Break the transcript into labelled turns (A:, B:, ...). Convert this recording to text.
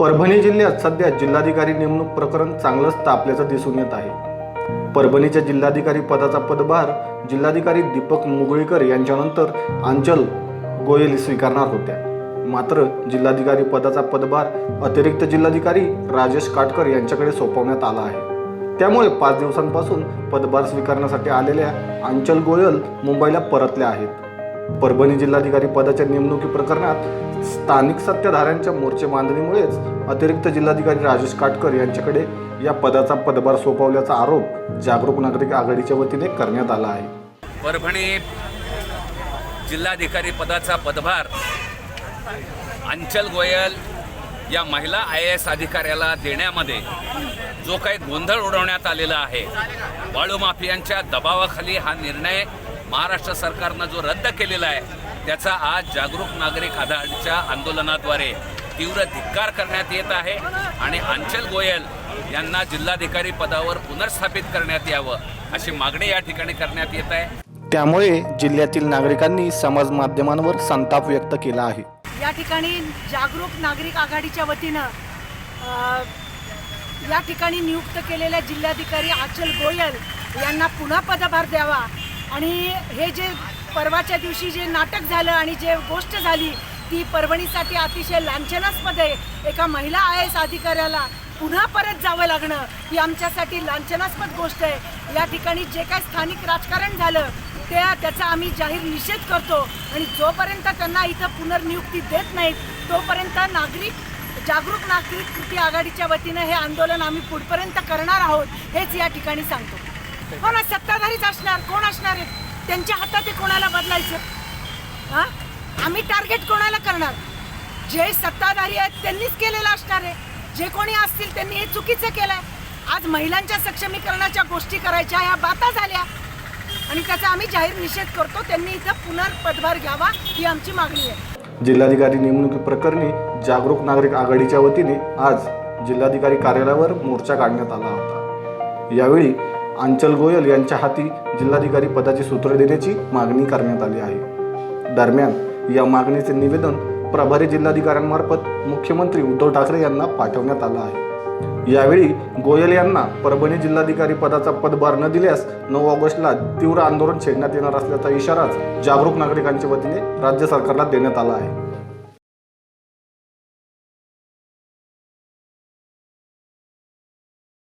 A: परभणी जिल्ह्यात सध्या जिल्हाधिकारी नेमणूक प्रकरण चांगलंच तापल्याचं दिसून येत आहे. परभणीच्या जिल्हाधिकारी पदाचा पदभार जिल्हाधिकारी दीपक मुगळीकर यांच्यानंतर अंचल गोयल स्वीकारणार होत्या. मात्र जिल्हाधिकारी पदाचा पदभार अतिरिक्त जिल्हाधिकारी राजेश काटकर यांच्याकडे सोपवण्यात आला आहे. त्यामुळे पाच दिवसांपासून पदभार स्वीकारण्यासाठी आलेल्या अंचल गोयल मुंबईला परतल्या आहेत. परभणी जिल्हाधिकारी पदाच्या नेमणुकी प्रकरणात स्थानिक सत्ताधाऱ्यांच्या मोर्चे बांधणीमुळेच अतिरिक्त जिल्हाधिकारी राजेश काटकर यांच्याकडे या पदाचा पदभार सोपवल्याचा आरोप जागरूक नागरिक आघाडीच्या वतीने करण्यात आला आहे.
B: परभणी जिल्हाधिकारी पदाचा पदभार अंचल गोयल या महिला आय ए एस अधिकाऱ्याला देण्यामध्ये जो काही गोंधळ उडवण्यात आलेला आहे वाळू माफियांच्या दबावाखाली हा निर्णय महाराष्ट्र सरकारनं जो रद्द केलेला आहे त्याचा आज जागरूक नागरिक आघाडीच्या आंदोलनाद्वारे तीव्र धिक्कार करण्यात येत आहे आणि अंचल गोयल यांना जिल्हाधिकारी पदावर पुनर्स्थापित करण्यात यावं अशी मागणी या ठिकाणी करण्यात येत आहे.
A: त्यामुळे जिल्ह्यातील नागरिकांनी समाज माध्यमांवर संताप व्यक्त केला आहे.
C: या ठिकाणी जागरूक नागरिक आघाडीच्या वतीनं या ठिकाणी नियुक्त केलेल्या जिल्हाधिकारी आचल गोयल यांना पुन्हा पदभार द्यावा आणि हे जे परवाच्या दिवशी जे नाटक झालं आणि जे गोष्ट झाली ती परभणीसाठी अतिशय लांछनास्पद आहे. एका महिला आय एस अधिकाऱ्याला पुन्हा परत जावं लागणं ही आमच्यासाठी लांछनास्पद गोष्ट आहे. या ठिकाणी जे काय स्थानिक राजकारण झालं त्या त्याचा आम्ही जाहीर निषेध करतो आणि जोपर्यंत त्यांना इथं पुनर्नियुक्ती देत नाहीत तोपर्यंत नागरिक जागरूक नागरिक कृती आघाडीच्या वतीनं हे आंदोलन आम्ही पुढपर्यंत करणार आहोत हेच या ठिकाणी सांगतो. हो ना सत्ताधारीच असणार कोण असणार आहे? त्यांच्या हातात ते कोणाला बदलायचं? हा? आम्ही टार्गेट कोणाला करणार? जे सत्ताधारी आहेत त्यांनीच केलेलं असणार आहे. जे कोणी असतील त्यांनी हे चुकीचं केलंय. आज महिलांच्या सक्षमीकरणाच्या गोष्टी करायच्या ह्या बाता झाल्या. आणि त्याचा आम्ही जाहीर निषेध करतो त्यांनी इथं पुनर्पदभार घ्यावा ही आमची मागणी आहे.
A: जिल्हाधिकारी नेमणुकी प्रकरणी जागरूक नागरिक आघाडीच्या वतीने आज जिल्हाधिकारी कार्यालयावर मोर्चा काढण्यात आला होता. यावेळी अंचल गोयल यांच्या हाती जिल्हाधिकारी पदाची सूत्र देण्याची मागणी करण्यात आली आहे. दरम्यान या मागणीचे निवेदन प्रभारी जिल्हाधिकाऱ्यांमार्फत मुख्यमंत्री उद्धव ठाकरे यांना पाठवण्यात आलं आहे. यावेळी गोयल यांना परभणी जिल्हाधिकारी पदाचा पदभार न दिल्यास नऊ ऑगस्टला तीव्र आंदोलन छेडण्यात येणार असल्याचा इशाराच जागरूक नागरिकांच्या वतीने राज्य सरकारला देण्यात आला आहे.